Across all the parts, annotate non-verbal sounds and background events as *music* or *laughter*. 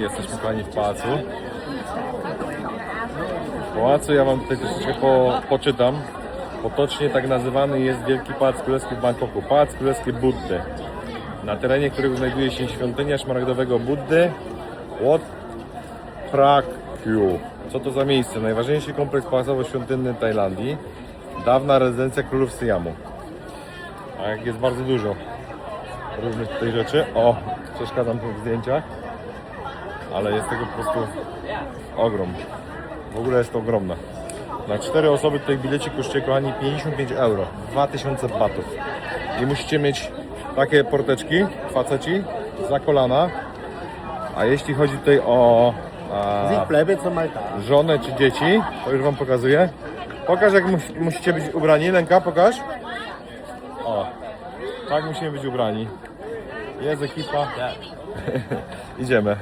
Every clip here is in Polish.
Jesteśmy kochani w pałacu. W pałacu ja wam tutaj troszeczkę po, poczytam. Potocznie tak nazywany jest Wielki Pałac Królewski w Bangkoku. Pałac Królewski Buddy. Na terenie którego znajduje się świątynia szmaragdowego Buddy Wat Prak Kyu. Co to za miejsce? Najważniejszy kompleks pałacowo-świątynny Tajlandii. Dawna rezydencja królów Syjamu. A jak jest bardzo dużo różnych tutaj rzeczy. O, przeszkadzam w zdjęciach. Ale jest tego po prostu ogrom. W ogóle jest to ogromne. Na cztery osoby tutaj bilecik kosztuje kochani 55 euro. 2000 batów. I musicie mieć takie porteczki, faceci, za kolana. A jeśli chodzi tutaj o a, żonę czy dzieci, to już wam pokazuję. Pokaż jak mus, musicie być ubrani. Lęka, pokaż. O, tak musimy być ubrani. Jest ekipa. *laughs* Idziemy.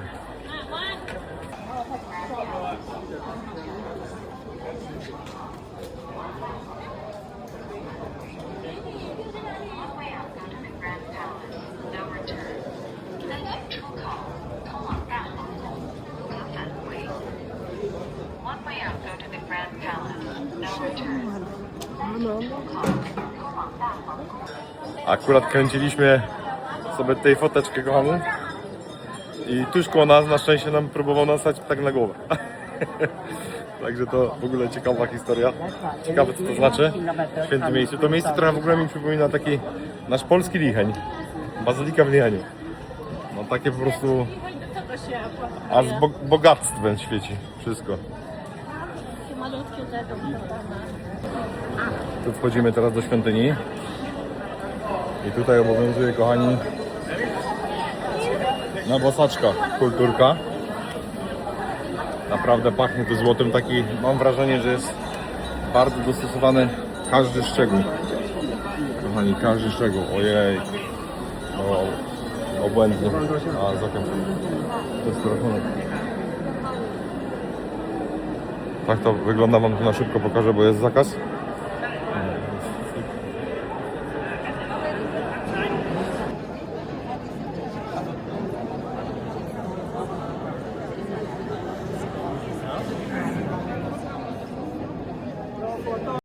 One way out, go to the Grand Palace. No return. Akurat kręciliśmy sobie tej foteczkę kochaną. I tuż koło nas na szczęście nam próbował nastać tak na głowę. *laughs* Także to w ogóle ciekawa historia. Ciekawe co to znaczy. Święte miejsce. To miejsce trochę w ogóle mi przypomina taki nasz polski Licheń. Bazylika w Licheniu. No takie po prostu aż bo bogactwem świeci wszystko. Tu wchodzimy teraz do świątyni. I tutaj obowiązuje, kochani, na bosaczka kulturka. Naprawdę pachnie tu złotem. Taki, mam wrażenie, że jest bardzo dostosowany każdy szczegół. Kochani, każdy szczegół. Ojej. O, obłędny. A, z okiem. To jest telefonek. Tak to wygląda, wam tu na szybko pokażę, bo jest zakaz.